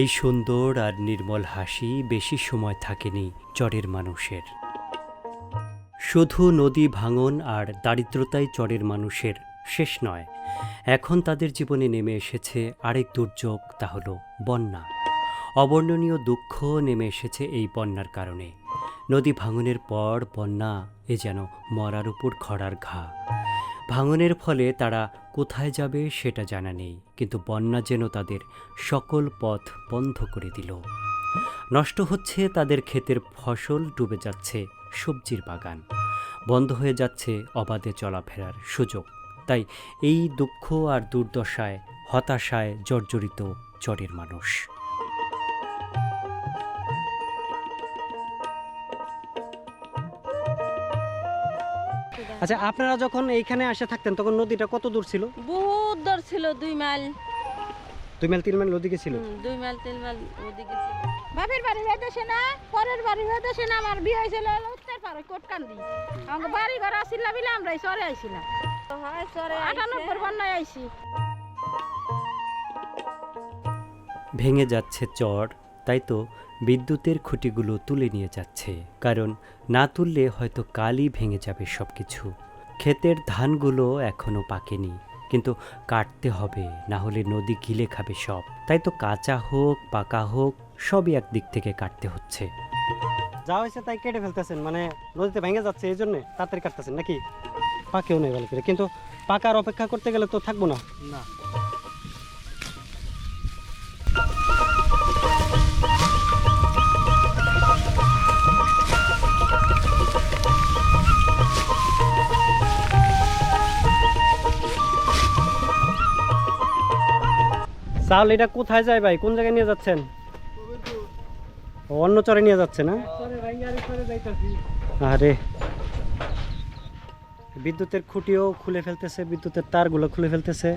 এই সুন্দর আর নির্মল হাসি বেশি সময় থাকেনি চরের মানুষের। শুধু নদী ভাঙন আর দারিদ্রতাই চরের মানুষের শেষ নয়, এখন তাদের জীবনে নেমে এসেছে আরেক দুর্যোগ, তা হল বন্যা। অবর্ণনীয় দুঃখ নেমে এসেছে এই বন্যার কারণে। নদী ভাঙনের পর বন্যা এ যেন মরার উপর খরার ঘা। ভাঙনের ফলে তারা কোথায় যাবে সেটা জানা নেই, কিন্তু বন্যা যেন তাদের সকল পথ বন্ধ করে দিল। নষ্ট হচ্ছে তাদের ক্ষেতের ফসল, ডুবে যাচ্ছে সবজির বাগান। বন্ধ হয়ে যাচ্ছে অবাধে চলাফেরার সুযোগ। তাই এই দুঃখ আর দুর্দশায়, হতাশায় জর্জরিত চরের মানুষ। আচ্ছা আপনারা যখন এইখানে আসে থাকতেন তখন নদীটা কত দূর ছিল? বহুত দূর ছিল দুই মাইল। দুই মাইল তিন মাইল ওদিকে ছিল? দুই মাইল তিন মাইল ওদিকে ছিল। বাপের বাড়ি হইতেছে না পরের বাড়ি হইতেছে না আমার বিয়ে হয়েছিল উত্তর পারে কোটকান্দি। আমার বাড়ি ঘর আসিলা বিলে আমরা চরে আইছিলাম হয় চরে আটানব্বই বন্যায় আইছি। ভেঙে যাচ্ছে চর। তাই তো বিদ্যুতের খুঁটিগুলো তুলে নিয়ে যাচ্ছে। কারণ না তুললে হয়তো কালই ভেঙে যাবে সব কিছু ক্ষেতের ধানগুলো এখনও পাকেনি কিন্তু কাটতে হবে না হলে নদী গিলে খাবে সব। তাই তো কাঁচা হোক পাকা হোক সবই একদিক থেকে কাটতে হচ্ছে। যা হয়েছে তাই কেটে ফেলতেছেন মানে নদীতে ভেঙে যাচ্ছে এই জন্য তাড়াতাড়ি কাটতেছেন নাকি? পাকেও নেই ভালো করে কিন্তু পাকার অপেক্ষা করতে গেলে তো থাকব না। না। চাল এটা কোথায় যায় ভাই? কোন জায়গায় নিয়ে যাচ্ছেন? অন্য চরে নিয়ে যাচ্ছে না আরে। বিদ্যুতের খুঁটিও খুলে ফেলতেছে, বিদ্যুতের তারগুলো খুলে ফেলতেছে।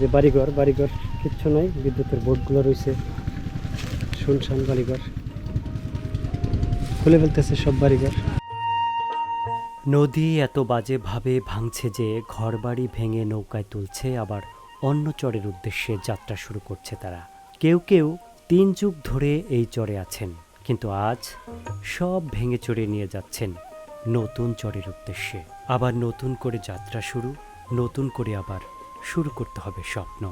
যে বাড়িঘর বাড়িঘর কিচ্ছু নাই, বিদ্যুতের বোর্ডগুলো রয়েছে। শুনশান বাড়িঘর। খুলে ফেলতেছে সব বাড়িঘর। নদী এত বাজেভাবে ভাঙছে যে ঘরবাড়ি ভেঙে নৌকায় তুলছে আবার অন্য চরের উদ্দেশ্যে যাত্রা শুরু করছে তারা। কেউ কেউ তিন যুগ ধরে এই চরে আছেন কিন্তু আজ সব ভেঙে চড়ে নিয়ে যাচ্ছেন নতুন চরের উদ্দেশ্যে। আবার নতুন করে যাত্রা শুরু নতুন করে আবার শুরু করতে হবে স্বপ্ন।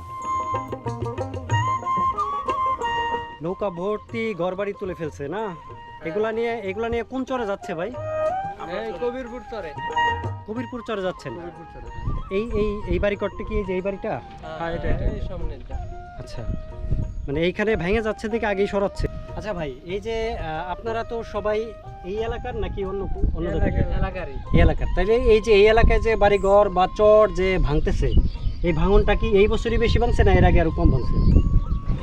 নৌকা ভর্তি ঘর বাড়ি তুলে ফেলছে না? এগুলা নিয়ে এগুলা নিয়ে কোন চরে যাচ্ছে ভাই? কবিরপুর চরে। কবিরপুর চরে যাচ্ছেন। কবিরপুর চরে। এই এই এই বাড়ি করতে কি এই যে এই বাড়িটা? হ্যাঁ এটা এটা। এই সামনে আচ্ছা। মানে এইখানে ভেঙে যাচ্ছে দিকে আগেই সরাচ্ছে? আচ্ছা ভাই এই যে আহ, আপনারা তো সবাই এই এলাকার নাকি অন্য অন্য এলাকারই। এই এলাকার। তাইলে এই যে এই এলাকায় যে বাড়ি ঘর বা চর যে ভাঙতেছে এই ভাঙনটা কি এই বছরই বেশি ভাঙছে না এর আগে আরও কম ভাঙছে?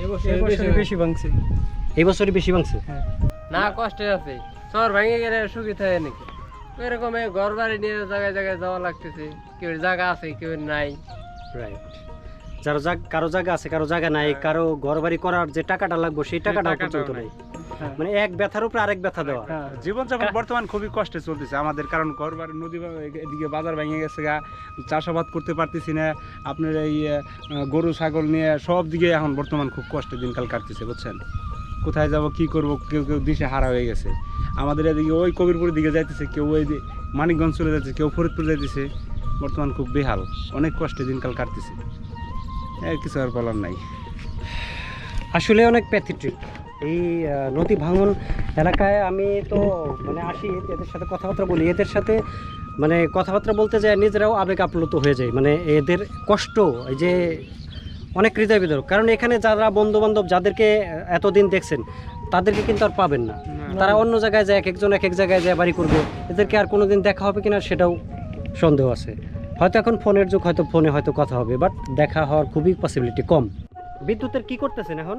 এবছর বেশি ভাঙছে। এই বছরই বেশি ভাঙছে? না কষ্টে আছে। চর ভেঙে গেলে সুখী থাকে নাকি? এরকম এই ঘর বাড়ি নিয়ে জায়গায় জায়গায় যাওয়া লাগতেছে। কেউ জায়গা আছে কেউ নাই। রাইট যার জাগ কারও জায়গা আছে কারও জায়গা নাই কারও ঘর বাড়ি করার যে টাকাটা লাগবে সেই টাকাটা পর্যন্ত নাই। নাই। মানে এক ব্যথার উপরে আরেক ব্যথা দেওয়া। জীবনযাপন বর্তমান খুবই কষ্টে চলতেছে। আমাদের কারণ ঘর বাড়ি নদী এদিকে বাজার ভেঙে গেছে গা চাষাবাদ করতে পারতেছি না। আপনার এই গরু ছাগল নিয়ে সব দিকে এখন বর্তমান খুব কষ্টে দিনকাল কাটতেছে বুঝছেন? কোথায় যাব কি করব কেউ কেউ দিশে হারা হয়ে গেছে। আমাদের এদিকে ওই কবিরপুরের দিকে যাইতেছে কেউ ওই মানিকগঞ্জ চলে যাচ্ছে কেউ ফরিদপুর যাইতেছে। বর্তমান খুব বেহাল অনেক কষ্টে দিনকাল কাটতেছে। এর কিছু আর বলার নাই। আসলে অনেক প্যাথেটিক এই নদী ভাঙন এলাকায় আমি তো মানে আসি এদের সাথে কথাবার্তা বলি। এদের সাথে মানে কথাবার্তা বলতে যায় নিজেরাও আবেগ আপ্লুত হয়ে যায়। মানে এদের কষ্ট এই যে অনেক হৃদয় বিদরক কারণ এখানে যারা বন্ধু বান্ধব যাদেরকে এতদিন দেখছেন তাদেরকে কিন্তু আর পাবেন না তারা অন্য জায়গায় যায় এক একজন এক এক জায়গায় যায় বাড়ি করবে। এদেরকে আর কোনোদিন দেখা হবে কিনা সেটাও সন্দেহ আছে। হয়তো এখন ফোনের যুগ হয়তো ফোনে হয়তো কথা হবে বাট দেখা হওয়ার খুবই পসিবিলিটি কম। বিদ্যুতের কি করতেছেন এখন?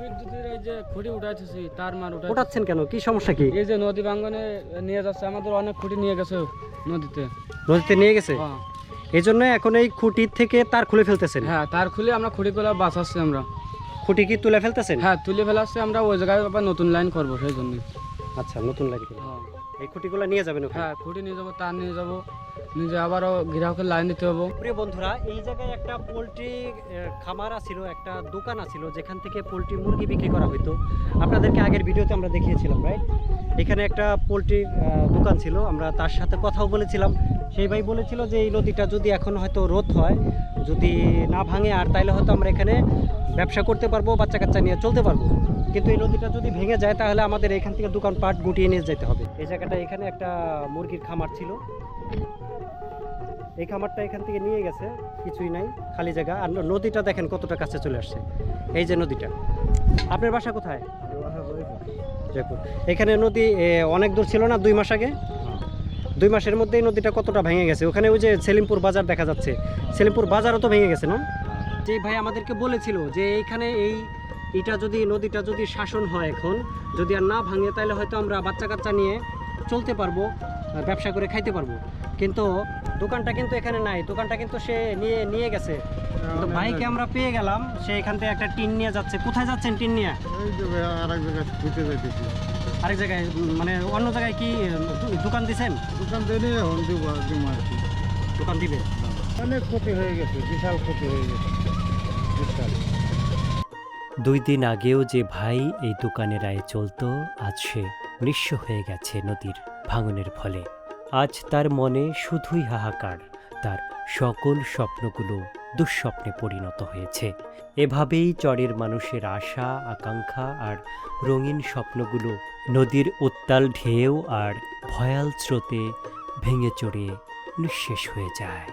বিদ্যুতের এই যে খুঁটি উঠাইতেছি তার মার ওঠাচ্ছেন কেন? কি সমস্যা কি? এই যে নদী ভাঙ্গনে নিয়ে যাচ্ছে আমাদের অনেক খুঁটি নিয়ে গেছে নদীতে। নদীতে নিয়ে গেছে? হ্যাঁ। এই জন্য এখন এই খুঁটির থেকে তার খুলে ফেলতেছেন? হ্যাঁ তার খুলে আমরা বাঁচাচ্ছি আমরা। খুঁটি কি তুলে ফেলতেছেন? হ্যাঁ তুলে ফেলাচ্ছি আমরা ওই জায়গায় আবার নতুন লাইন করব সেই জন্য আচ্ছা নতুন লাইন করে। হ্যাঁ। এই খুঁটিগুলো নিয়ে যাবেন হ্যাঁ খুঁটি নিয়ে যাব তার নিয়ে যাব নিজে আবারও গ্রাহকের লাইন দিতে হবে। প্রিয় বন্ধুরা এই জায়গায় একটা পোলট্রি খামার আছিল একটা দোকান আছিল যেখান থেকে পোলট্রি মুরগি বিক্রি করা হতো আপনাদেরকে আগের ভিডিওতে আমরা দেখিয়েছিলাম রাইট এখানে একটা পোলট্রি দোকান ছিল আমরা তার সাথে কথাও বলেছিলাম। সেই ভাই বলেছিল যে এই নদীটা যদি এখন হয়তো রোধ হয় যদি না ভাঙে আর তাইলে হয়তো আমরা এখানে ব্যবসা করতে পারব বাচ্চা কাচ্চা নিয়ে চলতে পারব। কিন্তু এই নদীটা যদি ভেঙে যায় তাহলে আমাদের এখান থেকে দোকানপাট গুটিয়ে নিয়ে যেতে হবে। এই জায়গাটা এখানে একটা মুরগির খামার ছিল। এই খামারটা এখান থেকে নিয়ে গেছে কিছুই নাই খালি জায়গা। আর নদীটা দেখেন কতটা কাছে চলে আসছে। এই যে নদীটা। আপনার বাসা কোথায়? জয়পুর। এখানে নদী অনেক দূর ছিল না দুই মাস আগে? দুই মাসের মধ্যেই নদীটা কতটা ভেঙে গেছে? ওখানে ওই যে সেলিমপুর বাজার দেখা যাচ্ছে। সেলিমপুর বাজারও তো ভেঙে গেছে না? যে ভাই আমাদেরকে বলেছিল যে এইখানে এই এটা যদি নদীটা যদি শাসন হয় এখন যদি আর না ভাঙে তাহলে হয়তো আমরা বাচ্চা কাচ্চা নিয়ে চলতে পারব আর ব্যবসা করে খাইতে পারব। কিন্তু দোকানটা কিন্তু এখানে নাই দোকানটা কিন্তু সে নিয়ে নিয়ে গেছে। তো ভাইকে আমরা পেয়ে গেলাম সে এখান থেকে একটা টিন নিয়ে যাচ্ছে। কোথায় যাচ্ছেন টিন নিয়ে? আরেক জায়গায় মানে অন্য জায়গায় কি দোকান দিছেন? দোকান দিলে এখন দিব দিব আর কি দোকান দিবে? অনেক ক্ষতি হয়ে গেছে বিশাল ক্ষতি হয়ে গেছে। বিশাল। দুই দিন আগেও যে ভাই এই দোকানের আয়ে চলতো আজ সে নিঃস্ব হয়ে গেছে নদীর ভাঙনের ফলে। আজ তার মনে শুধুই হাহাকার তার সকল স্বপ্নগুলো দুঃস্বপ্নে পরিণত হয়েছে। এভাবেই চরের মানুষের আশা, আকাঙ্ক্ষা আর রঙিন স্বপ্নগুলো নদীর উত্তাল ঢেউ আর ভয়াল স্রোতে ভেঙে চড়ে নিঃশেষ হয়ে যায়।